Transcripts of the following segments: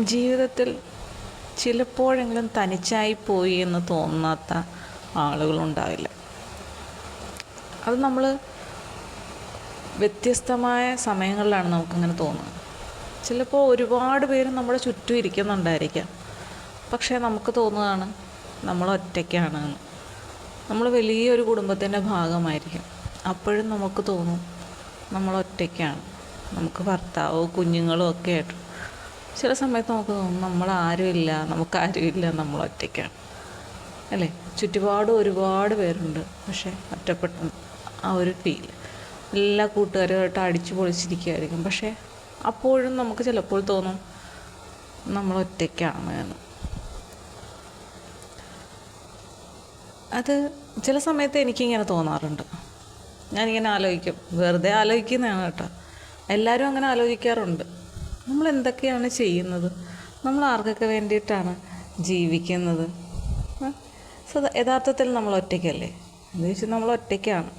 ജീവിതത്തിൽ ചിലപ്പോഴെങ്കിലും തനിച്ചായി പോയി എന്ന് തോന്നാത്ത ആളുകളുണ്ടാവില്ല. അത് നമ്മൾ വ്യത്യസ്തമായ സമയങ്ങളിലാണ് നമുക്കിങ്ങനെ തോന്നുന്നത് ചിലപ്പോൾ ഒരുപാട് പേര് നമ്മുടെ ചുറ്റും ഇരിക്കുന്നുണ്ടായിരിക്കാം. പക്ഷേ നമുക്ക് തോന്നുകയാണ് നമ്മൾ ഒറ്റയ്ക്കാണ് നമ്മൾ വലിയൊരു കുടുംബത്തിന്റെ ഭാഗമായിരിക്കും. അപ്പോഴും നമുക്ക് തോന്നും നമ്മൾ ഒറ്റയ്ക്കാണ്. നമുക്ക് ഭർത്താവോ കുഞ്ഞുങ്ങളോ ഒക്കെ ആയിട്ട് ചില സമയത്ത് നമുക്ക് തോന്നും നമ്മൾ ആരുമില്ല നമുക്ക് ആരുമില്ല നമ്മൾ ഒറ്റയ്ക്കാണ് അല്ലേ? ചുറ്റുപാട് ഒരുപാട് പേരുണ്ട്. പക്ഷേ ഒറ്റപ്പെട്ട ആ ഒരു ഫീൽ. എല്ലാ കൂട്ടുകാരുമായിട്ട് അടിച്ചു പൊളിച്ചിരിക്കുമായിരിക്കും പക്ഷേ അപ്പോഴും നമുക്ക് ചിലപ്പോൾ തോന്നും നമ്മൾ ഒറ്റയ്ക്കാണ് എന്ന്. അത് ചില സമയത്ത് എനിക്കിങ്ങനെ തോന്നാറുണ്ട്. ഞാനിങ്ങനെ ആലോചിക്കും. വെറുതെ ആലോചിക്കുന്നതാണ് കേട്ടോ. എല്ലാവരും അങ്ങനെ ആലോചിക്കാറുണ്ട്. നമ്മൾ എന്തൊക്കെയാണ് ചെയ്യുന്നത്? നമ്മൾ ആർക്കൊക്കെ വേണ്ടിയിട്ടാണ് ജീവിക്കുന്നത്. യഥാർത്ഥത്തിൽ നമ്മൾ ഒറ്റയ്ക്കല്ലേ? എന്ന് വെച്ചാൽ നമ്മൾ ഒറ്റയ്ക്കാണ്.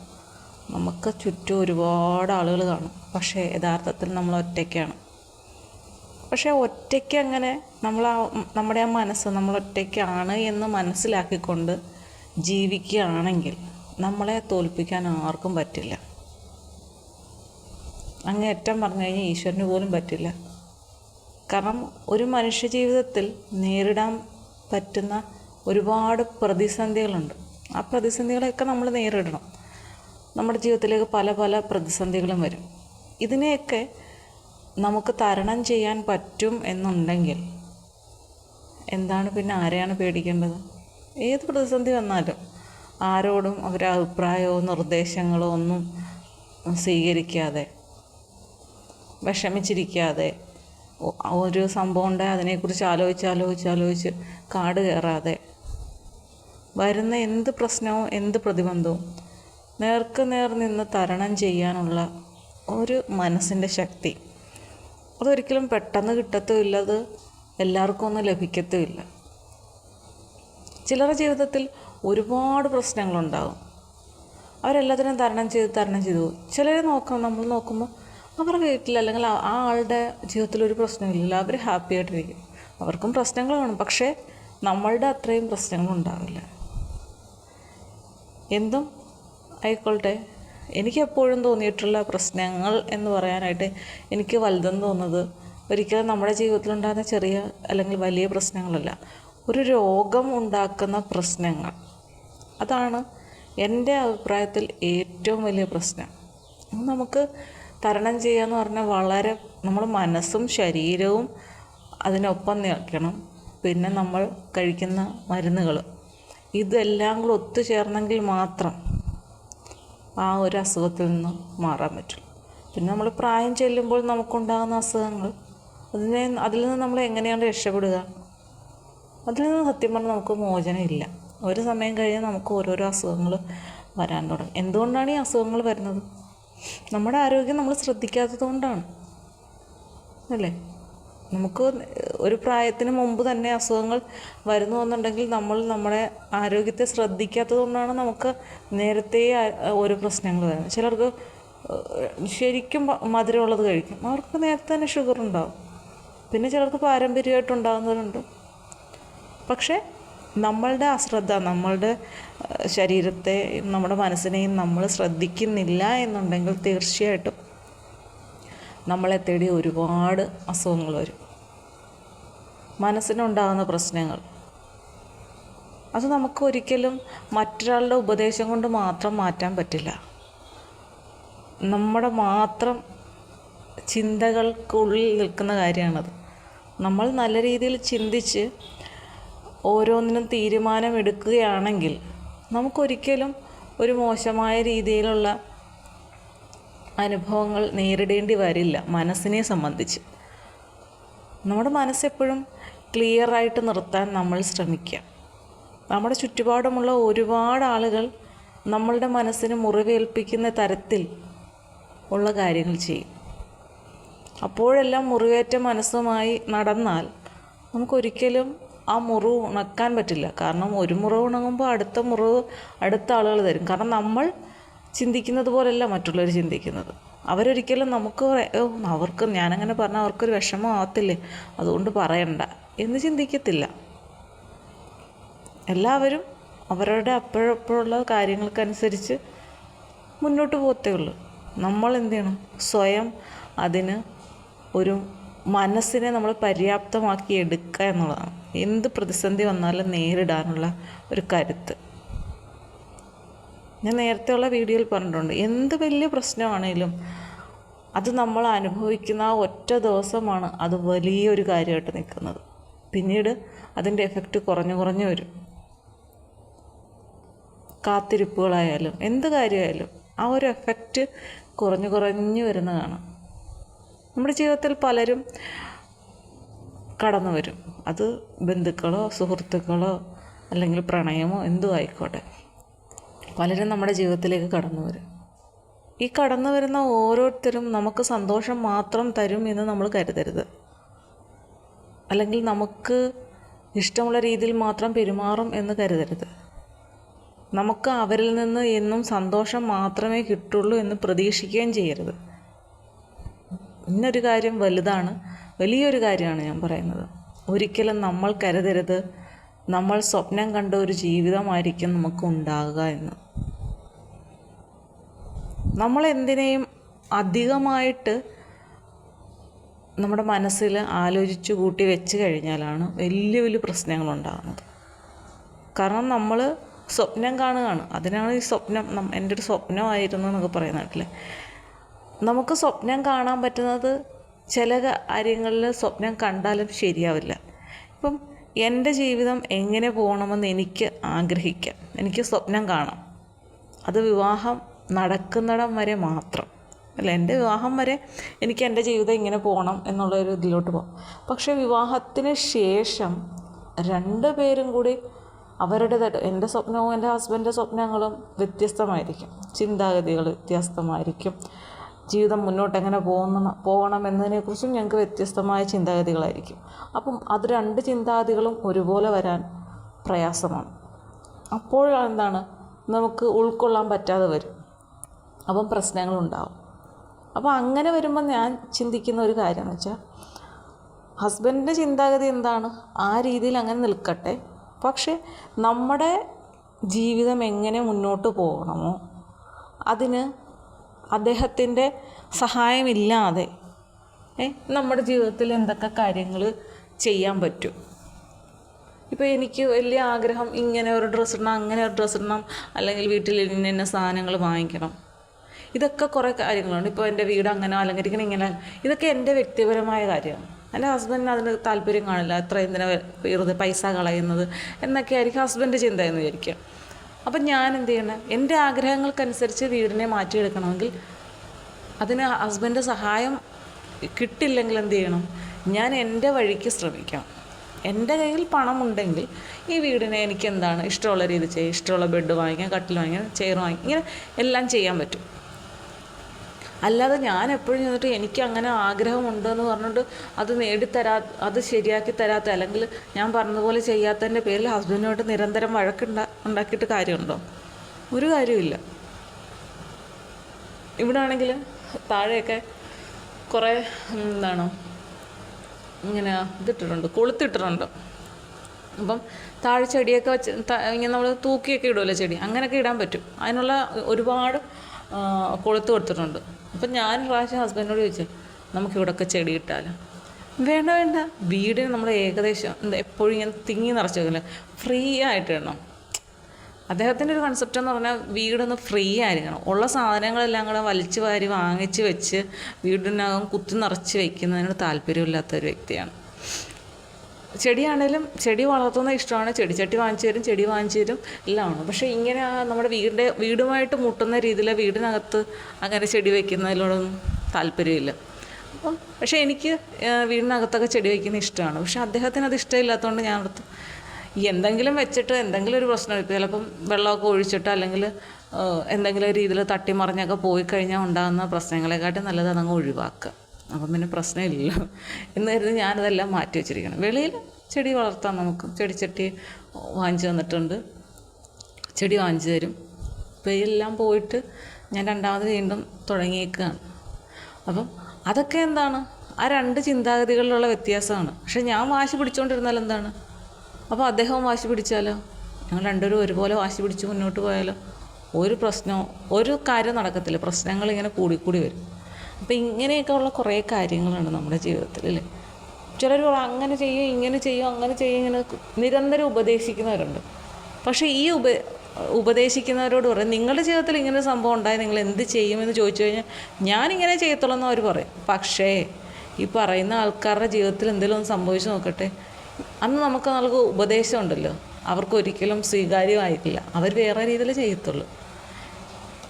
നമുക്ക് ചുറ്റും ഒരുപാട് ആളുകൾ കാണും. പക്ഷേ യഥാർത്ഥത്തിൽ നമ്മൾ ഒറ്റയ്ക്കാണ്. പക്ഷേ ഒറ്റയ്ക്ക് അങ്ങനെ നമ്മൾ ആ നമ്മുടെ ആ മനസ്സ് നമ്മൾ ഒറ്റയ്ക്കാണ് എന്ന് മനസ്സിലാക്കിക്കൊണ്ട് ജീവിക്കുകയാണെങ്കിൽ നമ്മളെ തോൽപ്പിക്കാൻ ആർക്കും പറ്റില്ല. അങ്ങേറ്റം പറഞ്ഞു കഴിഞ്ഞാൽ ഈശ്വരന് പോലും പറ്റില്ല. കാരണം ഒരു മനുഷ്യ ജീവിതത്തിൽ നേരിടാൻ പറ്റുന്ന ഒരുപാട് പ്രതിസന്ധികളുണ്ട്. ആ പ്രതിസന്ധികളെയൊക്കെ നമ്മൾ നേരിടണം. നമ്മുടെ ജീവിതത്തിലേക്ക് പല പല പ്രതിസന്ധികളും വരും. ഇതിനെയൊക്കെ നമുക്ക് തരണം ചെയ്യാൻ പറ്റും എന്നുണ്ടെങ്കിൽ എന്താണ് പിന്നെ ആരെയാണ് പേടിക്കേണ്ടത്? ഏത് പ്രതിസന്ധി വന്നാലും ആരോടും അവരുടെ അഭിപ്രായമോ നിർദ്ദേശങ്ങളോ ഒന്നും സ്വീകരിക്കാതെ വിഷമിച്ചിരിക്കാതെ ഒരു സംഭവം ഉണ്ടായി അതിനെക്കുറിച്ച് ആലോചിച്ച് ആലോചിച്ച് ആലോചിച്ച് കാട് കയറാതെ. വരുന്ന എന്ത് പ്രശ്നവും എന്ത് പ്രതിബന്ധവും. നേർക്ക് നേർ നിന്ന് തരണം ചെയ്യാനുള്ള ഒരു മനസ്സിന്റെ ശക്തി. അതൊരിക്കലും പെട്ടെന്ന് കിട്ടത്തുമില്ല എല്ലാവർക്കും ഒന്നും ലഭിക്കത്തുമില്ല. ചിലരുടെ ജീവിതത്തിൽ ഒരുപാട് പ്രശ്നങ്ങളുണ്ടാകും. അവരെല്ലാത്തിനും തരണം ചെയ്ത് തരണം ചെയ്തു. ചിലരെ നോക്കാം നമ്മൾ നോക്കുമ്പോൾ അവരുടെ വീട്ടിൽ അല്ലെങ്കിൽ ആ ആളുടെ ജീവിതത്തിൽ ഒരു പ്രശ്നമില്ല അവർ ഹാപ്പി ആയിട്ടിരിക്കും. അവർക്കും പ്രശ്നങ്ങൾ കാണും പക്ഷേ നമ്മളുടെ അത്രയും പ്രശ്നങ്ങളുണ്ടാവില്ല എന്തും ആയിക്കോട്ടെ. എനിക്ക് എപ്പോഴും തോന്നിയിട്ടുള്ള പ്രശ്നങ്ങൾ എന്ന് പറയാനായിട്ട് എനിക്ക് വലുതെന്ന് തോന്നുന്നത് ഒരിക്കലും നമ്മുടെ ജീവിതത്തിൽ ഉണ്ടാകുന്ന ചെറിയ അല്ലെങ്കിൽ വലിയ പ്രശ്നങ്ങളല്ല. ഒരു രോഗം ഉണ്ടാക്കുന്ന പ്രശ്നങ്ങൾ. അതാണ് എന്റെ അഭിപ്രായത്തിൽ ഏറ്റവും വലിയ പ്രശ്നം. നമുക്ക് തരണം ചെയ്യുക ചെയ്യാന്ന് പറഞ്ഞാൽ വളരെ നമ്മൾ മനസ്സും ശരീരവും അതിനൊപ്പം നിൽക്കണം. പിന്നെ നമ്മൾ കഴിക്കുന്ന മരുന്നുകൾ ഇതെല്ലാം കൂടെ ഒത്തുചേർന്നെങ്കിൽ മാത്രം ആ ഒരു അസുഖത്തിൽ നിന്ന് മാറാൻ പറ്റും. പിന്നെ നമ്മൾ പ്രായം ചെല്ലുമ്പോൾ നമുക്കുണ്ടാകുന്ന അസുഖങ്ങൾ അതിനെ അതിൽ നിന്ന് നമ്മൾ എങ്ങനെയാണ് രക്ഷപ്പെടുക? അതിൽ നിന്ന് സത്യം പറഞ്ഞാൽ നമുക്ക് മോചനമില്ല. ഒരു സമയം കഴിഞ്ഞാൽ നമുക്ക് ഓരോരോ അസുഖങ്ങൾ വരാൻ തുടങ്ങും. എന്തുകൊണ്ടാണ് ഈ അസുഖങ്ങൾ വരുന്നത്? നമ്മുടെ ആരോഗ്യം നമ്മൾ ശ്രദ്ധിക്കാത്തത് കൊണ്ടാണ് അല്ലേ? നമുക്ക് ഒരു പ്രായത്തിന് മുമ്പ് തന്നെ അസുഖങ്ങൾ വരുന്നു എന്നുണ്ടെങ്കിൽ നമ്മൾ നമ്മുടെ ആരോഗ്യത്തെ ശ്രദ്ധിക്കാത്തത് കൊണ്ടാണ് നമുക്ക് നേരത്തെ ഓരോ പ്രശ്നങ്ങൾ വരുന്നത്. ചിലർക്ക് ശരിക്കും മധുരം മധുരമുള്ളത് കഴിക്കും. അവർക്ക് നേരത്തെ തന്നെ ഷുഗർ ഉണ്ടാവും പിന്നെ ചിലർക്ക് പാരമ്പര്യമായിട്ട് ഉണ്ടാകുന്നവരുണ്ട്. പക്ഷേ നമ്മളുടെ അശ്രദ്ധ നമ്മളുടെ ശരീരത്തെ നമ്മുടെ മനസ്സിനെയും നമ്മൾ ശ്രദ്ധിക്കുന്നില്ല എന്നുണ്ടെങ്കിൽ തീർച്ചയായിട്ടും നമ്മളെ തേടി ഒരുപാട് അസുഖങ്ങൾ വരും. മനസ്സിനുണ്ടാകുന്ന പ്രശ്നങ്ങൾ. അത് നമുക്ക് ഒരിക്കലും മറ്റൊരാളുടെ ഉപദേശം കൊണ്ട് മാത്രം മാറ്റാൻ പറ്റില്ല. നമ്മുടെ മാത്രം ചിന്തകൾക്കുള്ളിൽ നിൽക്കുന്ന കാര്യമാണത്. നമ്മൾ നല്ല രീതിയിൽ ചിന്തിച്ച് ഓരോന്നിനും തീരുമാനമെടുക്കുകയാണെങ്കിൽ നമുക്കൊരിക്കലും ഒരു മോശമായ രീതിയിലുള്ള അനുഭവങ്ങൾ നേരിടേണ്ടി വരില്ല മനസ്സിനെ സംബന്ധിച്ച്. നമ്മുടെ മനസ്സെപ്പോഴും ക്ലിയറായിട്ട് നിർത്താൻ നമ്മൾ ശ്രമിക്കുക. നമ്മുടെ ചുറ്റുപാടുമുള്ള ഒരുപാട് ആളുകൾ നമ്മളുടെ മനസ്സിന് മുറിവേൽപ്പിക്കുന്ന തരത്തിൽ ഉള്ള കാര്യങ്ങൾ ചെയ്യും. അപ്പോഴെല്ലാം മുറിവേറ്റ മനസ്സുമായി നടന്നാൽ നമുക്കൊരിക്കലും ആ മുറിവ് ഉണക്കാൻ പറ്റില്ല. കാരണം ഒരു മുറിവ് ഉണങ്ങുമ്പോൾ അടുത്ത മുറിവ് അടുത്ത ആളുകൾ തരും. കാരണം നമ്മൾ ചിന്തിക്കുന്നത് പോലെയല്ല മറ്റുള്ളവർ ചിന്തിക്കുന്നത്. അവരൊരിക്കലും നമുക്ക് അവർക്ക് ഞാനങ്ങനെ പറഞ്ഞാൽ അവർക്കൊരു വിഷമം ആവത്തില്ലേ? അതുകൊണ്ട് പറയണ്ട. എന്ന് ചിന്തിക്കത്തില്ല. എല്ലാവരും അവരുടെ അപ്പോഴപ്പോഴുള്ള കാര്യങ്ങൾക്കനുസരിച്ച് മുന്നോട്ട് പോകത്തേ ഉള്ളൂ. നമ്മൾ എന്ത് ചെയ്യണം? സ്വയം അതിന് ഒരു മനസ്സിനെ നമ്മൾ പര്യാപ്തമാക്കി എടുക്കുക എന്നുള്ളതാണ്. എന്ത് പ്രതിസന്ധി വന്നാലും നേരിടാനുള്ള ഒരു കരുത്ത്. ഞാൻ നേരത്തെയുള്ള വീഡിയോയിൽ പറഞ്ഞിട്ടുണ്ട് എന്ത് വലിയ പ്രശ്നമാണേലും അത് നമ്മൾ അനുഭവിക്കുന്ന ആ ഒറ്റ ദിവസമാണ് അത് വലിയൊരു കാര്യമായിട്ട് നിൽക്കുന്നത്. പിന്നീട് അതിന്റെ എഫക്റ്റ് കുറഞ്ഞു കുറഞ്ഞു വരും. കാത്തിരിപ്പുകളായാലും എന്ത് കാര്യമായാലും ആ ഒരു എഫക്റ്റ് കുറഞ്ഞു കുറഞ്ഞു വരുന്നതാണ്. നമ്മുടെ ജീവിതത്തിൽ പലരും കടന്നു വരും. അത് ബന്ധുക്കളോ സുഹൃത്തുക്കളോ അല്ലെങ്കിൽ പ്രണയമോ എന്തും ആയിക്കോട്ടെ. പലരും നമ്മുടെ ജീവിതത്തിലേക്ക് കടന്നു വരും. ഈ കടന്നു വരുന്ന ഓരോരുത്തരും നമുക്ക് സന്തോഷം മാത്രം തരും എന്ന് നമ്മൾ കരുതരുത്. അല്ലെങ്കിൽ നമുക്ക് ഇഷ്ടമുള്ള രീതിയിൽ മാത്രം പെരുമാറും എന്ന് കരുതരുത്. നമുക്ക് അവരിൽ നിന്ന് എന്നും സന്തോഷം മാത്രമേ കിട്ടുള്ളൂ എന്ന് പ്രതീക്ഷിക്കുകയും ചെയ്യരുത്. ഇന്നൊരു കാര്യം വലുതാണ്. വലിയൊരു കാര്യമാണ് ഞാൻ പറയുന്നത്. ഒരിക്കലും നമ്മൾ കരുതരുത്. നമ്മൾ സ്വപ്നം കണ്ട ഒരു ജീവിതമായിരിക്കും നമുക്ക് ഉണ്ടാകുക എന്ന്. നമ്മൾ എന്തിനേയും അധികമായിട്ട് നമ്മുടെ മനസ്സിൽ ആലോചിച്ച് കൂട്ടി വെച്ച് കഴിഞ്ഞാലാണ് വലിയ വലിയ പ്രശ്നങ്ങളുണ്ടാകുന്നത് കാരണം നമ്മൾ സ്വപ്നം കാണുകയാണ്. അതിനാണ് ഈ സ്വപ്നം എന്റെ ഒരു സ്വപ്നമായിരുന്നു എന്നൊക്കെ പറയുന്ന നമുക്ക് സ്വപ്നം കാണാൻ പറ്റുന്നത് ചില കാര്യങ്ങളിൽ സ്വപ്നം കണ്ടാലും ശരിയാവില്ല. ഇപ്പം എന്റെ ജീവിതം എങ്ങനെ പോകണമെന്ന് എനിക്ക് ആഗ്രഹിക്കാം. എനിക്ക് സ്വപ്നം കാണാം. അത് വിവാഹം നടക്കുന്നിടം വരെ മാത്രം. അല്ല എന്റെ വിവാഹം വരെ എനിക്ക് എന്റെ ജീവിതം ഇങ്ങനെ പോകണം എന്നുള്ള ഒരു ഇതിലോട്ട് പോകാം. പക്ഷേ വിവാഹത്തിന് ശേഷം രണ്ട് പേരും കൂടി അവരുടേതായിട്ട് എന്റെ സ്വപ്നവും എന്റെ ഹസ്ബൻഡിന്റെ സ്വപ്നങ്ങളും വ്യത്യസ്തമായിരിക്കും. ചിന്താഗതികൾ വ്യത്യസ്തമായിരിക്കും. ജീവിതം മുന്നോട്ട് എങ്ങനെ പോകുന്ന പോകണം എന്നതിനെക്കുറിച്ചും ഞങ്ങൾക്ക് വ്യത്യസ്തമായ ചിന്താഗതികളായിരിക്കും. അപ്പം അത് രണ്ട് ചിന്താഗതികളും ഒരുപോലെ വരാൻ പ്രയാസമാണ്. അപ്പോൾ എന്താണ്? നമുക്ക് ഉൾക്കൊള്ളാൻ പറ്റാതെ വരും. അപ്പം പ്രശ്നങ്ങളുണ്ടാവും. അപ്പോൾ അങ്ങനെ വരുമ്പോൾ ഞാൻ ചിന്തിക്കുന്ന ഒരു കാര്യം എന്ന് വെച്ചാൽ ഹസ്ബൻഡിന്റെ ചിന്താഗതി എന്താണ്? ആ രീതിയിൽ അങ്ങനെ നിൽക്കട്ടെ. പക്ഷേ നമ്മുടെ ജീവിതം എങ്ങനെ മുന്നോട്ട് പോകണമോ അതിന് അദ്ദേഹത്തിന്റെ സഹായമില്ലാതെ നമ്മുടെ ജീവിതത്തിൽ എന്തൊക്കെ കാര്യങ്ങൾ ചെയ്യാൻ പറ്റും? ഇപ്പോൾ എനിക്ക് വലിയ ആഗ്രഹം ഇങ്ങനെ ഒരു ഡ്രസ്സ് ഇടണം അങ്ങനെ ഒരു ഡ്രസ്സ് ഇടണം അല്ലെങ്കിൽ വീട്ടിൽ ഇന്ന ഇന്ന സാധനങ്ങൾ വാങ്ങിക്കണം. ഇതൊക്കെ കുറേ കാര്യങ്ങളുണ്ട്. ഇപ്പോൾ എന്റെ വീട് അങ്ങനെ അലങ്കരിക്കണം ഇങ്ങനെ ഇതൊക്കെ എന്റെ വ്യക്തിപരമായ കാര്യമാണ്. എന്റെ ഹസ്ബൻഡിന് അതിന് താല്പര്യം കാണില്ല എത്ര എന്തിനാ വെറുതെ പൈസ കളയുന്നത്? എന്നൊക്കെ ആയിരിക്കും ഹസ്ബൻഡ് ചിന്ത എന്ന് വിചാരിക്കുക. അപ്പം ഞാൻ എന്ത് ചെയ്യണം? എന്റെ ആഗ്രഹങ്ങൾക്കനുസരിച്ച് വീടിനെ മാറ്റിയെടുക്കണമെങ്കിൽ അതിന് ഹസ്ബൻഡ് സഹായം കിട്ടില്ലെങ്കിൽ എന്ത് ചെയ്യണം? ഞാൻ എന്റെ വഴിക്ക് ശ്രമിക്കാം. എന്റെ കയ്യിൽ പണമുണ്ടെങ്കിൽ ഈ വീടിനെ എനിക്ക് എന്താണ്? ഇഷ്ടമുള്ള രീതിയിൽ ചെയ്യാം. ഇഷ്ടമുള്ള ബെഡ് വാങ്ങിക്കാം കട്ടിൽ വാങ്ങിക്കാം ചെയർ വാങ്ങിക്കാം ഇങ്ങനെ എല്ലാം ചെയ്യാൻ പറ്റും. അല്ലാതെ ഞാൻ എപ്പോഴും ചെന്നിട്ട് എനിക്ക് അങ്ങനെ ആഗ്രഹമുണ്ട് എന്ന് പറഞ്ഞിട്ട് അത് നേടിത്തരാ അത് ശരിയാക്കി തരാത്ത അല്ലെങ്കിൽ ഞാൻ പറഞ്ഞതുപോലെ ചെയ്യാത്തതിന്റെ പേരിൽ ഹസ്ബൻഡിനോട്ട് നിരന്തരം വഴക്കുണ്ടാ ഉണ്ടാക്കിയിട്ട് കാര്യമുണ്ടോ? ഒരു കാര്യമില്ല ഇവിടെ ആണെങ്കിൽ താഴെയൊക്കെ കുറേ എന്താണ് ഇങ്ങനെ ഇതിട്ടിട്ടുണ്ട് കൊളുത്തിട്ടിട്ടുണ്ട്. അപ്പം താഴെ ചെടിയൊക്കെ വെച്ച് ഇങ്ങനെ നമ്മൾ തൂക്കിയൊക്കെ ഇടുമല്ലോ ചെടി അങ്ങനെയൊക്കെ ഇടാൻ പറ്റും. അതിനുള്ള ഒരുപാട് കൊളുത്ത് കൊടുത്തിട്ടുണ്ട്. അപ്പം ഞാൻ പ്രാവശ്യം ഹസ്ബൻഡിനോട് ചോദിച്ചു നമുക്ക് ഇവിടെയൊക്കെ ചെടി ഇട്ടാലോ വേണ്ട വേണ്ട. വീടിന് നമ്മൾ ഏകദേശം എന്താ എപ്പോഴും ഇങ്ങനെ തിങ്ങി നിറച്ച് വെക്കില്ല ഫ്രീ ആയിട്ട് ഇടണം. അദ്ദേഹത്തിന്റെ ഒരു കൺസെപ്റ്റ് എന്ന് പറഞ്ഞാൽ വീടൊന്ന് ഫ്രീ ആയിരിക്കണം. ഉള്ള സാധനങ്ങളെല്ലാം കൂടെ വലിച്ചു വാരി വാങ്ങിച്ച് വെച്ച് വീടിനകം കുത്തി നിറച്ച് വയ്ക്കുന്നതിനോട് താല്പര്യമില്ലാത്ത ഒരു വ്യക്തിയാണ്. ചെടിയാണേലും ചെടി വളർത്തുന്ന ഇഷ്ടമാണ്. ചെടിച്ചട്ടി വാങ്ങിച്ചു തരും ചെടി വാങ്ങിച്ചു തരും ആണ്. പക്ഷേ ഇങ്ങനെ നമ്മുടെ വീടിന്റെ വീടുമായിട്ട് മുട്ടുന്ന രീതിയിൽ വീടിനകത്ത് അങ്ങനെ ചെടി വയ്ക്കുന്നതിലൂടെയൊന്നും താല്പര്യമില്ല. അപ്പം പക്ഷേ എനിക്ക് വീടിനകത്തൊക്കെ ചെടി വയ്ക്കുന്ന ഇഷ്ടമാണ്. പക്ഷേ അദ്ദേഹത്തിന് അത് ഇഷ്ടമില്ലാത്തതുകൊണ്ട് ഞാൻ അടുത്ത് എന്തെങ്കിലും വെച്ചിട്ട് എന്തെങ്കിലും ഒരു പ്രശ്നം ഇപ്പോൾ ചിലപ്പം വെള്ളമൊക്കെ ഒഴിച്ചിട്ട് അല്ലെങ്കിൽ എന്തെങ്കിലും രീതിയിൽ തട്ടിമറിഞ്ഞൊക്കെ പോയി കഴിഞ്ഞാൽ ഉണ്ടാകുന്ന പ്രശ്നങ്ങളെക്കാട്ടും നല്ലത് അതങ്ങ് ഒഴിവാക്കുക. അപ്പം പിന്നെ പ്രശ്നമില്ല എന്ന് കരുതി ഞാനതെല്ലാം മാറ്റി വെച്ചിരിക്കണം. വെളിയിൽ ചെടി വളർത്താം നമുക്ക്. ചെടിച്ചട്ടി വാങ്ങിച്ചു തന്നിട്ടുണ്ട്. ചെടി വാങ്ങിച്ചു തരും. എല്ലാം പോയിട്ട് ഞാൻ രണ്ടാമത് വീണ്ടും തുടങ്ങിയേക്കുകയാണ് അപ്പം അതൊക്കെ എന്താണ്? ആ രണ്ട് ചിന്താഗതികളിലുള്ള വ്യത്യാസമാണ്. പക്ഷെ ഞാൻ വാശി പിടിച്ചുകൊണ്ടിരുന്നാൽ എന്താണ്? അപ്പോൾ അദ്ദേഹവും വാശി പിടിച്ചാലോ? ഞങ്ങൾ രണ്ടുപേരും ഒരുപോലെ വാശി പിടിച്ച് മുന്നോട്ട് പോയാലോ? ഒരു പ്രശ്നവും ഒരു കാര്യം നടക്കത്തില്ല. പ്രശ്നങ്ങൾ ഇങ്ങനെ കൂടിക്കൂടി വരും. അപ്പോൾ ഇങ്ങനെയൊക്കെ ഉള്ള കുറേ കാര്യങ്ങളാണ് നമ്മുടെ ജീവിതത്തിൽ ചിലർ പറയും അങ്ങനെ ചെയ്യും ഇങ്ങനെ ചെയ്യും അങ്ങനെ ചെയ്യും ഇങ്ങനെ നിരന്തരം ഉപദേശിക്കുന്നവരുണ്ട്. പക്ഷേ ഈ ഉപ ഉപദേശിക്കുന്നവരോട് പറയും നിങ്ങളുടെ ജീവിതത്തിൽ ഇങ്ങനെ സംഭവം ഉണ്ടായി നിങ്ങൾ എന്ത് ചെയ്യുമെന്ന് ചോദിച്ചു കഴിഞ്ഞാൽ ഞാനിങ്ങനെ ചെയ്യത്തുള്ളൂ എന്ന് അവർ പറയും. പക്ഷേ ഈ പറയുന്ന ആൾക്കാരുടെ ജീവിതത്തിൽ എന്തെങ്കിലും ഒന്ന് സംഭവിച്ചു നോക്കട്ടെ. അന്ന് നമുക്ക് നൽകുക ഉപദേശം ഉണ്ടല്ലോ. സ്വീകാര്യമായിട്ടില്ല. അവർ വേറെ രീതിയിൽ ചെയ്യത്തുള്ളൂ.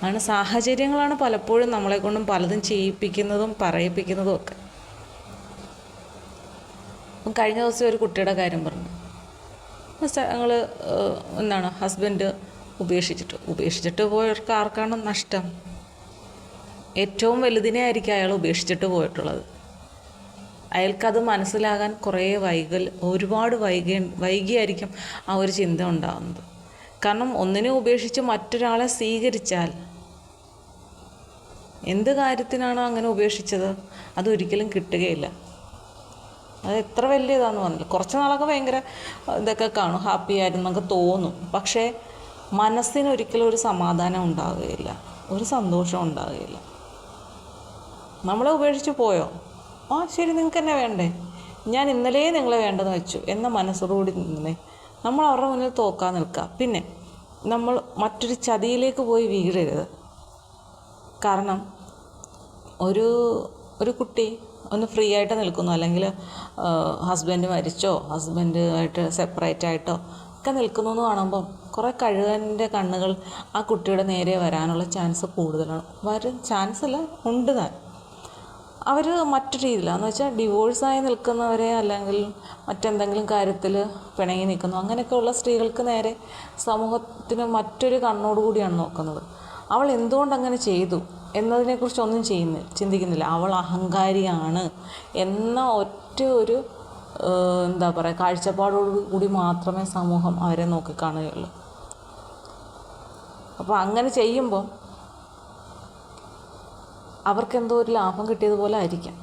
ആണ് സാഹചര്യങ്ങളാണ് പലപ്പോഴും നമ്മളെ കൊണ്ടും പലതും ചെയ്യിപ്പിക്കുന്നതും പറയിപ്പിക്കുന്നതും ഒക്കെ. കഴിഞ്ഞ ദിവസം ഒരു കുട്ടിയുടെ കാര്യം പറഞ്ഞു. ഞങ്ങൾ എന്താണ് ഹസ്ബൻഡ് ഉപേക്ഷിച്ചിട്ട് ഉപേക്ഷിച്ചിട്ട് പോയവർക്ക് ആർക്കാണ് നഷ്ടം? ഏറ്റവും വലുതിനെ ആയിരിക്കും അയാൾ ഉപേക്ഷിച്ചിട്ട് പോയിട്ടുള്ളത്. അയാൾക്കത് മനസ്സിലാകാൻ കുറേ വൈകൽ ഒരുപാട് വൈകി വൈകിയായിരിക്കും ആ ഒരു ചിന്ത ഉണ്ടാകുന്നത്. കാരണം ഒന്നിനെ ഉപേക്ഷിച്ച് മറ്റൊരാളെ സ്വീകരിച്ചാൽ എന്ത് കാര്യത്തിനാണോ അങ്ങനെ ഉപേക്ഷിച്ചത്? അതൊരിക്കലും കിട്ടുകയില്ല. അത് എത്ര വലിയ ഇതാന്ന് പറഞ്ഞില്ല. കുറച്ച് നാളൊക്കെ ഭയങ്കര ഇതൊക്കെ കാണും. ഹാപ്പി ആയിരുന്നു നമുക്ക് തോന്നും. പക്ഷേ മനസ്സിന് ഒരിക്കലും ഒരു സമാധാനം ഉണ്ടാവുകയില്ല. ഒരു സന്തോഷം ഉണ്ടാവുകയില്ല. നമ്മളെ ഉപേക്ഷിച്ച് പോയോ? ആ ശരി നിങ്ങൾക്ക് എന്നെ വേണ്ടേ? ഞാൻ ഇന്നലേ നിങ്ങളെ വേണ്ടെന്ന് വെച്ചു. എന്ന മനസ്സോടുകൂടി നിന്നേ. നമ്മൾ അവരുടെ മുന്നിൽ തോക്കാൻ നിൽക്കുക പിന്നെ നമ്മൾ മറ്റൊരു ചതിയിലേക്ക് പോയി വീഴരുത്. കാരണം ഒരു ഒരു കുട്ടി ഒന്ന് ഫ്രീ ആയിട്ട് നിൽക്കുന്നു. അല്ലെങ്കിൽ ഹസ്ബൻഡ് മരിച്ചോ ഹസ്ബൻഡുമായിട്ട് സെപ്പറേറ്റ് ആയിട്ടോ ഒക്കെ നിൽക്കുന്നു എന്ന് കാണുമ്പം കുറേ കഴുകന്റെ കണ്ണുകൾ ആ കുട്ടിയുടെ നേരെ വരാനുള്ള ചാൻസ് കൂടുതലാണ്. വരും ചാൻസ് അല്ല ഉണ്ട് താൻ. അവർ മറ്റു രീതിയിലാണെന്ന് വെച്ചാൽ ഡിവോഴ്സായി നിൽക്കുന്നവരെ അല്ലെങ്കിൽ മറ്റെന്തെങ്കിലും കാര്യത്തിൽ പിണങ്ങി നിൽക്കുന്നു. അങ്ങനെയൊക്കെയുള്ള സ്ത്രീകൾക്ക് നേരെ സമൂഹത്തിന് മറ്റൊരു കണ്ണോടുകൂടിയാണ് നോക്കുന്നത്. അവൾ എന്തുകൊണ്ട് അങ്ങനെ ചെയ്തു? എന്നതിനെക്കുറിച്ചൊന്നും ചെയ്യുന്ന ചിന്തിക്കുന്നില്ല. അവൾ അഹങ്കാരിയാണ് എന്ന ഒറ്റ ഒരു എന്താ പറയുക കാഴ്ചപ്പാടോട് കൂടി മാത്രമേ സമൂഹം അവരെ നോക്കിക്കാണുകയുള്ളൂ. അപ്പോൾ അങ്ങനെ ചെയ്യുമ്പോൾ അവർക്കെന്തോ ഒരു ലാഭം കിട്ടിയതുപോലെ ആയിരിക്കാം.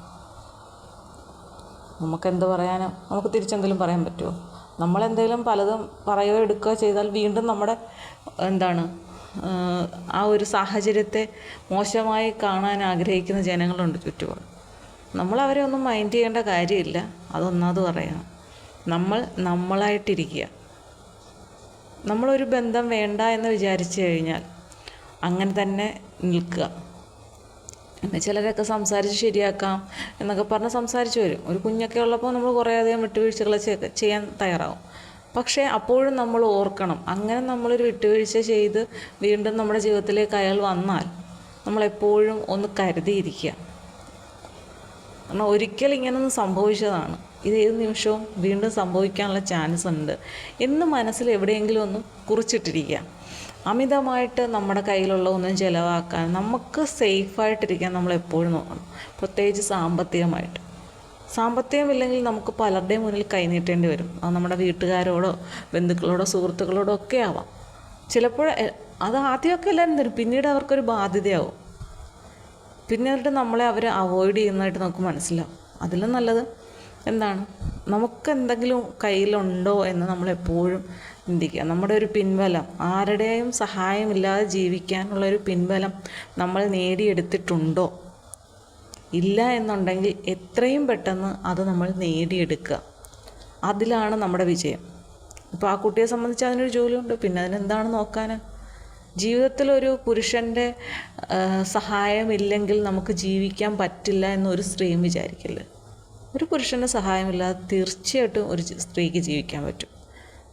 നമുക്കെന്ത് പറയാനോ നമുക്ക് തിരിച്ചെന്തെങ്കിലും പറയാൻ പറ്റുമോ നമ്മളെന്തെങ്കിലും പലതും പറയുകയോ എടുക്കുകയോ ചെയ്താൽ വീണ്ടും നമ്മുടെ എന്താണ് ആ ഒരു സാഹചര്യത്തെ മോശമായി കാണാൻ ആഗ്രഹിക്കുന്ന ജനങ്ങളുണ്ട് ചുറ്റുപാട്. നമ്മൾ അവരെ ഒന്നും മൈൻഡ് ചെയ്യേണ്ട കാര്യമില്ല. അതൊന്നാമത് പറയണം. നമ്മൾ നമ്മളായിട്ടിരിക്കുക. നമ്മളൊരു ബന്ധം വേണ്ട എന്ന് വിചാരിച്ചു കഴിഞ്ഞാൽ അങ്ങനെ തന്നെ നിൽക്കുക. പിന്നെ ചിലരൊക്കെ സംസാരിച്ച് ശരിയാക്കാം എന്നൊക്കെ പറഞ്ഞ് സംസാരിച്ച് വരും. ഒരു കുഞ്ഞൊക്കെ ഉള്ളപ്പോൾ നമ്മൾ കുറേ അധികം വിട്ടുവീഴ്ചകൾ ചെയ്യാൻ തയ്യാറാവും. പക്ഷേ അപ്പോഴും നമ്മൾ ഓർക്കണം. അങ്ങനെ നമ്മളൊരു വിട്ടുവീഴ്ച ചെയ്ത് വീണ്ടും നമ്മുടെ ജീവിതത്തിലേക്ക് അയാൾ വന്നാൽ നമ്മളെപ്പോഴും ഒന്ന് കരുതിയിരിക്കുക. കാരണം ഒരിക്കൽ ഇങ്ങനൊന്നും സംഭവിച്ചതാണ്. ഇത് ഏത് നിമിഷവും വീണ്ടും സംഭവിക്കാനുള്ള ചാൻസ് ഉണ്ട്. എന്ന് മനസ്സിൽ എവിടെയെങ്കിലും ഒന്ന് കുറിച്ചിട്ടിരിക്കുക. അമിതമായിട്ട് നമ്മുടെ കയ്യിലുള്ള ഒന്നും ചിലവാക്കാൻ നമുക്ക് സേഫായിട്ടിരിക്കാൻ നമ്മൾ എപ്പോഴും നോക്കണം. പ്രത്യേകിച്ച് സാമ്പത്തികമായിട്ട്. സാമ്പത്തികമില്ലെങ്കിൽ നമുക്ക് പലരുടെയും മുന്നിൽ കൈനീട്ടേണ്ടി വരും. അത് നമ്മുടെ വീട്ടുകാരോടോ ബന്ധുക്കളോടോ സുഹൃത്തുക്കളോടോ ഒക്കെ ആവാം. ചിലപ്പോൾ അത് ആദ്യമൊക്കെ എല്ലാവരും തരും. പിന്നീട് അവർക്കൊരു ബാധ്യതയാവും. പിന്നെ പിന്നീട് നമ്മളെ അവർ അവോയ്ഡ് ചെയ്യുന്നതായിട്ട് നമുക്ക് മനസ്സിലാവും. അതിലും നല്ലത് എന്താണ്? നമുക്ക് എന്തെങ്കിലും കയ്യിലുണ്ടോ എന്ന് നമ്മളെപ്പോഴും ചിന്തിക്കുക. നമ്മുടെ ഒരു പിൻബലം ആരുടെയും സഹായമില്ലാതെ ജീവിക്കാനുള്ള ഒരു പിൻബലം നമ്മൾ നേടിയെടുത്തിട്ടുണ്ടോ? ഇല്ല എന്നുണ്ടെങ്കിൽ എത്രയും പെട്ടെന്ന് അത് നമ്മൾ നേടിയെടുക്കുക. അതിലാണ് നമ്മുടെ വിജയം. ഇപ്പോൾ ആ കുട്ടിയെ സംബന്ധിച്ച് അതിനൊരു ജോലിയുണ്ട്. പിന്നെ അതിനെന്താണ് നോക്കാൻ ജീവിതത്തിലൊരു പുരുഷന്റെ സഹായമില്ലെങ്കിൽ നമുക്ക് ജീവിക്കാൻ പറ്റില്ല എന്നൊരു സ്ത്രീയും വിചാരിക്കില്ല. ഒരു പുരുഷന്റെ സഹായമില്ലാതെ തീർച്ചയായിട്ടും ഒരു സ്ത്രീക്ക് ജീവിക്കാൻ പറ്റും.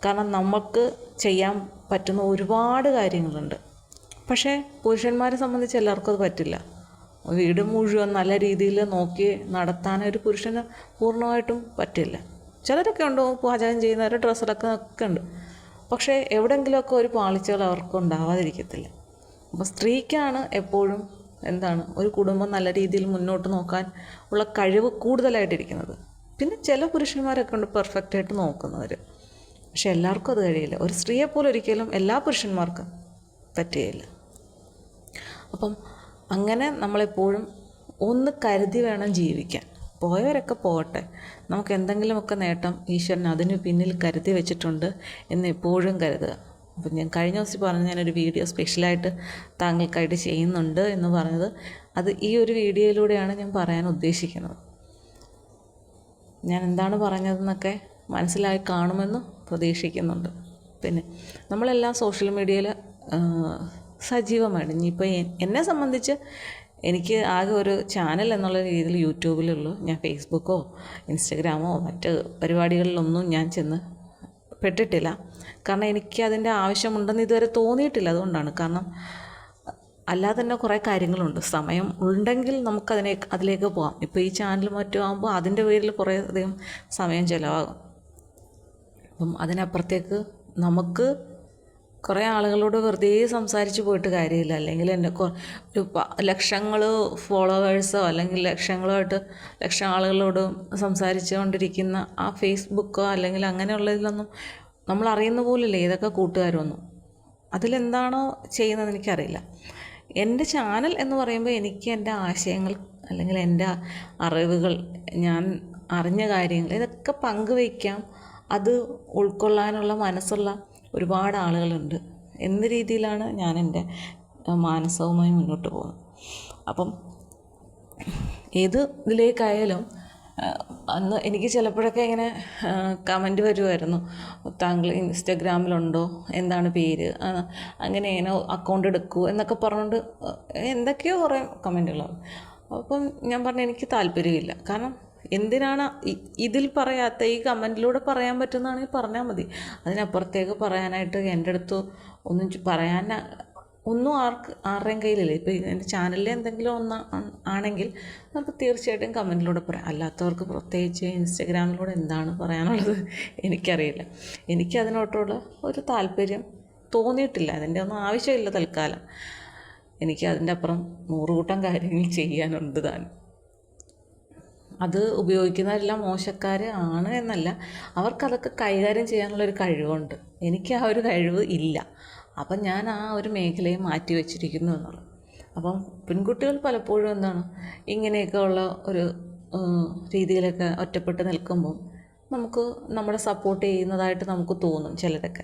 കാരണം നമുക്ക് ചെയ്യാൻ പറ്റുന്ന ഒരുപാട് കാര്യങ്ങളുണ്ട്. പക്ഷേ പുരുഷന്മാരെ സംബന്ധിച്ച് എല്ലാവർക്കും അത് പറ്റില്ല. വീട് മുഴുവൻ നല്ല രീതിയിൽ നോക്കി നടത്താൻ ഒരു പുരുഷന് പൂർണമായിട്ടും പറ്റില്ല. ചിലരൊക്കെ ഉണ്ട് പാചകം ചെയ്യുന്നവർ ഡ്രസ്സിലൊക്കെ ഒക്കെ ഉണ്ട്. പക്ഷേ എവിടെയെങ്കിലുമൊക്കെ ഒരു പാളിച്ചകൾ അവർക്ക് ഉണ്ടാവാതിരിക്കത്തില്ല. അപ്പോൾ സ്ത്രീക്കാണ് എപ്പോഴും എന്താണ് ഒരു കുടുംബം നല്ല രീതിയിൽ മുന്നോട്ട് നോക്കാൻ ഉള്ള കഴിവ് കൂടുതലായിട്ടിരിക്കുന്നത്. പിന്നെ ചില പുരുഷന്മാരൊക്കെ ഉണ്ട് പെർഫെക്റ്റായിട്ട് നോക്കുന്നവർ പക്ഷെ എല്ലാവർക്കും അത് കഴിയില്ല. ഒരു സ്ത്രീയെ പോലെ ഒരിക്കലും എല്ലാ പുരുഷന്മാർക്കും പറ്റുകയില്ല. അപ്പം അങ്ങനെ നമ്മളെപ്പോഴും ഒന്ന് കരുതി വേണം ജീവിക്കാൻ. പോയവരൊക്കെ പോകട്ടെ. നമുക്ക് എന്തെങ്കിലുമൊക്കെ നേട്ടം ഈശ്വരൻ അതിന് പിന്നിൽ കരുതി വെച്ചിട്ടുണ്ട് എന്ന് എപ്പോഴും കരുതുക. അപ്പം ഞാൻ കഴിഞ്ഞ ദിവസം പറഞ്ഞു ഞാനൊരു വീഡിയോ സ്പെഷ്യലായിട്ട് താങ്കൾക്കായിട്ട് ചെയ്യുന്നുണ്ട് എന്ന് പറഞ്ഞത് അത് ഈ ഒരു വീഡിയോയിലൂടെയാണ് ഞാൻ പറയാൻ ഉദ്ദേശിക്കുന്നത്. ഞാൻ എന്താണ് പറഞ്ഞതെന്നൊക്കെ മനസ്സിലായി കാണുമെന്ന് പ്രതീക്ഷിക്കുന്നുണ്ട്. പിന്നെ നമ്മളെല്ലാം സോഷ്യൽ മീഡിയയിൽ സജീവമാണ്. ഇനിയിപ്പോൾ എന്നെ സംബന്ധിച്ച് എനിക്ക് ആകെ ഒരു ചാനൽ എന്നുള്ള രീതിയിൽ യൂട്യൂബിലുള്ളൂ. ഞാൻ ഫേസ്ബുക്കോ ഇൻസ്റ്റഗ്രാമോ മറ്റ് പരിപാടികളിലൊന്നും ഞാൻ ചെന്ന് പെട്ടിട്ടില്ല. കാരണം എനിക്ക് അതിന്റെ ആവശ്യമുണ്ടെന്ന് ഇതുവരെ തോന്നിയിട്ടില്ല അതുകൊണ്ടാണ്. കാരണം അല്ലാതെ തന്നെ കുറേ കാര്യങ്ങളുണ്ട്. സമയം ഉണ്ടെങ്കിൽ നമുക്കതിനെ അതിലേക്ക് പോകാം ഇപ്പോൾ ഈ ചാനൽ മറ്റും ആകുമ്പോൾ അതിന്റെ പേരിൽ കുറേ അധികം സമയം ചിലവാകും. അപ്പം അതിനപ്പുറത്തേക്ക് നമുക്ക് കുറേ ആളുകളോട് വെറുതെ സംസാരിച്ച് പോയിട്ട് കാര്യമില്ല. അല്ലെങ്കിൽ കൊ- ഒരു ലക്ഷങ്ങൾ ഫോളോവേഴ്സോ അല്ലെങ്കിൽ ലക്ഷങ്ങളുമായിട്ട് ലക്ഷം ആളുകളോട് സംസാരിച്ചു കൊണ്ടിരിക്കുന്ന ആ ഫേസ്ബുക്കോ അല്ലെങ്കിൽ അങ്ങനെയുള്ളതിലൊന്നും നമ്മൾ അറിയുന്ന പോലില്ല ഏതൊക്കെ കൂട്ടുകാരൊന്നും. അതിലെന്താണോ ചെയ്യുന്നത് എനിക്കറിയില്ല. എന്റെ ചാനൽ എന്ന് പറയുമ്പോൾ എനിക്ക് എന്റെ ആശയങ്ങൾ അല്ലെങ്കിൽ എന്റെ അറിവുകൾ ഞാൻ അറിഞ്ഞ കാര്യങ്ങൾ ഇതൊക്കെ പങ്കുവയ്ക്കാം. അത് ഉൾക്കൊള്ളാനുള്ള മനസ്സുള്ള ഒരുപാട് ആളുകളുണ്ട്. എന്ന രീതിയിലാണ് ഞാൻ എന്റെ മാനസവുമായി മുന്നോട്ട് പോകുന്നത്? അപ്പം ഏത് ഇതിലേക്കായാലും അന്ന് എനിക്ക് ചിലപ്പോഴൊക്കെ ഇങ്ങനെ കമന്റ് വരുമായിരുന്നു താങ്കൾ ഇൻസ്റ്റഗ്രാമിലുണ്ടോ? എന്താണ് പേര്? അങ്ങനെ ഇങ്ങനെ അക്കൗണ്ട് എടുക്കൂ എന്നൊക്കെ പറഞ്ഞുകൊണ്ട് എന്തൊക്കെയോ കുറേ കമന്റുകളാണ്. അപ്പം ഞാൻ പറഞ്ഞു എനിക്ക് താല്പര്യമില്ല. കാരണം എന്തിനാണ് ഇതിൽ പറയാത്ത ഈ കമന്റിലൂടെ പറയാൻ പറ്റുന്നതാണെങ്കിൽ പറഞ്ഞാൽ മതി. അതിനപ്പുറത്തേക്ക് പറയാനായിട്ട് എന്റെ അടുത്ത് ഒന്നും പറയാൻ ഒന്നും ആർക്ക് ആരുടെയും കയ്യിലില്ല. ഇപ്പോൾ എന്റെ ചാനലിൽ എന്തെങ്കിലും ഒന്ന് ആണെങ്കിൽ നമുക്ക് തീർച്ചയായിട്ടും കമന്റിലൂടെ പറയാം. അല്ലാത്തവർക്ക് പ്രത്യേകിച്ച് ഇൻസ്റ്റഗ്രാമിലൂടെ എന്താണ് പറയാനുള്ളത് എനിക്കറിയില്ല. എനിക്കതിനോട്ടുള്ള ഒരു താല്പര്യം തോന്നിയിട്ടില്ല. അതിന്റെ ഒന്നും ആവശ്യമില്ല തൽക്കാലം. എനിക്ക് അതിന്റെ അപ്പുറം നൂറുകൂട്ടം കാര്യങ്ങൾ ചെയ്യാനുണ്ട് താൻ. അത് ഉപയോഗിക്കുന്നവരെല്ലാം മോശക്കാർ ആണ് എന്നല്ല. അവർക്കതൊക്കെ കൈകാര്യം ചെയ്യാനുള്ളൊരു കഴിവുണ്ട്. എനിക്ക് ആ ഒരു കഴിവ് ഇല്ല. അപ്പം ഞാൻ ആ ഒരു മേഖലയെ മാറ്റി വച്ചിരിക്കുന്നു എന്നുള്ളത്. അപ്പം പെൺകുട്ടികൾ പലപ്പോഴും എന്താണ് ഇങ്ങനെയൊക്കെ ഉള്ള ഒരു രീതിയിലൊക്കെ ഒറ്റപ്പെട്ട് നിൽക്കുമ്പം നമുക്ക് നമ്മളെ സപ്പോർട്ട് ചെയ്യുന്നതായിട്ട് നമുക്ക് തോന്നും ചിലരൊക്കെ.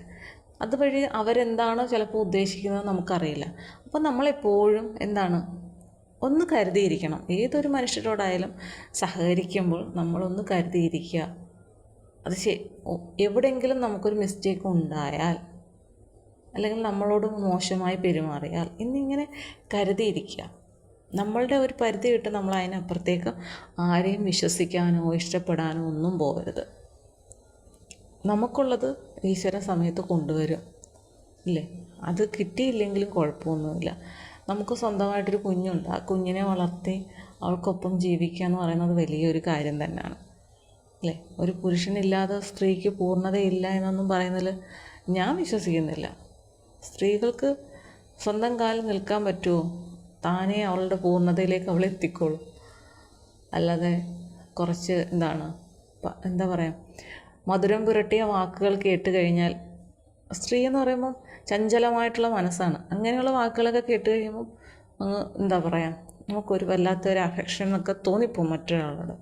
അതുവഴി അവരെന്താണോ ചിലപ്പോൾ ഉദ്ദേശിക്കുന്നത് നമുക്കറിയില്ല. അപ്പം നമ്മളെപ്പോഴും എന്താണ് ഒന്ന് കരുതിയിരിക്കണം. ഏതൊരു മനുഷ്യരോടായാലും സഹകരിക്കുമ്പോൾ നമ്മളൊന്ന് കരുതിയിരിക്കുക. അത് ശരി എവിടെയെങ്കിലും നമുക്കൊരു മിസ്റ്റേക്ക് ഉണ്ടായാൽ അല്ലെങ്കിൽ നമ്മളോട് മോശമായി പെരുമാറിയാൽ എന്നിങ്ങനെ കരുതിയിരിക്കുക. നമ്മളുടെ ഒരു പരിധി വിട്ട് നമ്മൾ അതിനപ്പുറത്തേക്ക് ആരെയും വിശ്വസിക്കാനോ ഇഷ്ടപ്പെടാനോ ഒന്നും പോകരുത്. നമുക്കുള്ളത് ഈശ്വര സമയത്ത് കൊണ്ടുവരും. ഇല്ലേ? അത് കിട്ടിയില്ലെങ്കിലും കുഴപ്പമൊന്നുമില്ല. നമുക്ക് സ്വന്തമായിട്ടൊരു കുഞ്ഞുണ്ട്. ആ കുഞ്ഞിനെ വളർത്തി അവൾക്കൊപ്പം ജീവിക്കുക എന്ന് പറയുന്നത് വലിയൊരു കാര്യം തന്നെയാണ്. അല്ലേ? ഒരു പുരുഷനില്ലാതെ സ്ത്രീക്ക് പൂർണതയില്ല എന്നൊന്നും പറയുന്നതിൽ ഞാൻ വിശ്വസിക്കുന്നില്ല. സ്ത്രീകൾക്ക് സ്വന്തം കാലിൽ നിൽക്കാൻ പറ്റുമോ? താനേ അവളുടെ പൂർണതയിലേക്ക് അവൾ എത്തിക്കോളും. അല്ലാതെ കുറച്ച് എന്താണ് എന്താ പറയുക മധുരം പുരട്ടിയ വാക്കുകൾ കേട്ട് കഴിഞ്ഞാൽ സ്ത്രീ എന്ന് പറയുമ്പോൾ ചഞ്ചലമായിട്ടുള്ള മനസ്സാണ്. അങ്ങനെയുള്ള വാക്കുകളൊക്കെ കേട്ട് കഴിയുമ്പോൾ അങ്ങ് എന്താ പറയുക നമുക്കൊരു വല്ലാത്തൊരു അഫെക്ഷൻ എന്നൊക്കെ തോന്നിപ്പോവും മറ്റൊരാളോട്.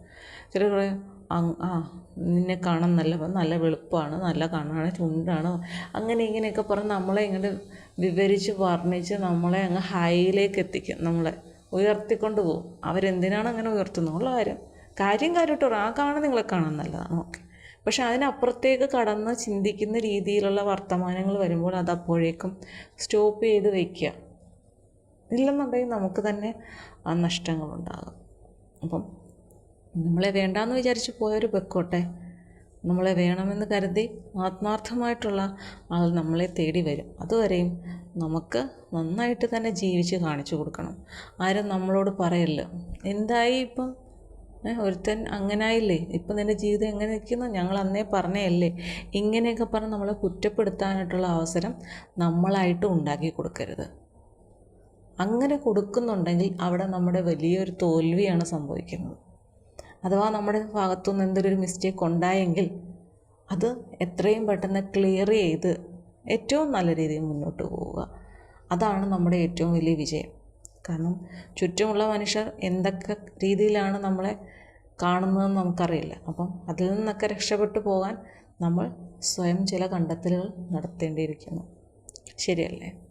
ചിലർ പറയും ആ നിന്നെ കാണാൻ നല്ല നല്ല വെളുപ്പമാണ് നല്ല കണ്ണാണ് ചുണ്ടാണ്. അങ്ങനെ ഇങ്ങനെയൊക്കെ പറഞ്ഞ് നമ്മളെ ഇങ്ങോട്ട് വിവരിച്ച് വർണിച്ച് നമ്മളെ അങ്ങ് ഹൈയിലേക്ക് എത്തിക്കും. നമ്മളെ ഉയർത്തിക്കൊണ്ട് പോകും അവരെന്തിനാണ് അങ്ങനെ ഉയർത്തുന്നുള്ള കാര്യം. കാര്യം കാര്യമായിട്ട് ആ കാണാൻ നിങ്ങളെ കാണാൻ നല്ലതാണ്. ഓക്കെ. പക്ഷെ അതിനപ്പുറത്തേക്ക് കടന്ന് ചിന്തിക്കുന്ന രീതിയിലുള്ള വർത്തമാനങ്ങൾ വരുമ്പോൾ അത് അപ്പോഴേക്കും സ്റ്റോപ്പ് ചെയ്ത് വയ്ക്കുക. ഇല്ലെന്നുണ്ടെങ്കിൽ നമുക്ക് തന്നെ നഷ്ടങ്ങളുണ്ടാകും അപ്പം നമ്മളെ വേണ്ടാന്ന് വിചാരിച്ച് പോയവർ വെക്കോട്ടെ നമ്മളെ വേണമെന്ന് കരുതി ആത്മാർത്ഥമായിട്ടുള്ള ആൾ നമ്മളെ തേടി വരും. അതുവരെയും നമുക്ക് നന്നായിട്ട് തന്നെ ജീവിച്ച് കാണിച്ചു കൊടുക്കണം. ആരും നമ്മളോട് പറയില്ല. എന്തായി ഇപ്പം? ഒരുത്തൻ അങ്ങനായില്ലേ? ഇപ്പം നിന്റെ ജീവിതം എങ്ങനെ നിൽക്കുന്നു? ഞങ്ങൾ അന്നേ പറഞ്ഞയല്ലേ? ഇങ്ങനെയൊക്കെ പറഞ്ഞ് നമ്മളെ കുറ്റപ്പെടുത്താനായിട്ടുള്ള അവസരം നമ്മളായിട്ട് ഉണ്ടാക്കി കൊടുക്കരുത്. അങ്ങനെ കൊടുക്കുന്നുണ്ടെങ്കിൽ അവിടെ നമ്മുടെ വലിയൊരു തോൽവിയാണ് സംഭവിക്കുന്നത്. അഥവാ നമ്മുടെ ഭാഗത്തു നിന്ന് എന്തൊരു മിസ്റ്റേക്ക് ഉണ്ടായെങ്കിൽ അത് എത്രയും പെട്ടെന്ന് ക്ലിയർ ചെയ്ത് ഏറ്റവും നല്ല രീതിയിൽ മുന്നോട്ട് പോവുക. അതാണ് നമ്മുടെ ഏറ്റവും വലിയ വിജയം. കാരണം ചുറ്റുമുള്ള മനുഷ്യർ എന്തൊക്കെ രീതിയിലാണ് നമ്മളെ കാണുന്നതെന്ന് നമുക്കറിയില്ല. അപ്പം അതിൽ നിന്നൊക്കെ രക്ഷപ്പെട്ടു പോകാൻ നമ്മൾ സ്വയം ചില കണ്ടെത്തലുകൾ നടത്തേണ്ടിയിരിക്കുന്നു. ശരിയല്ലേ?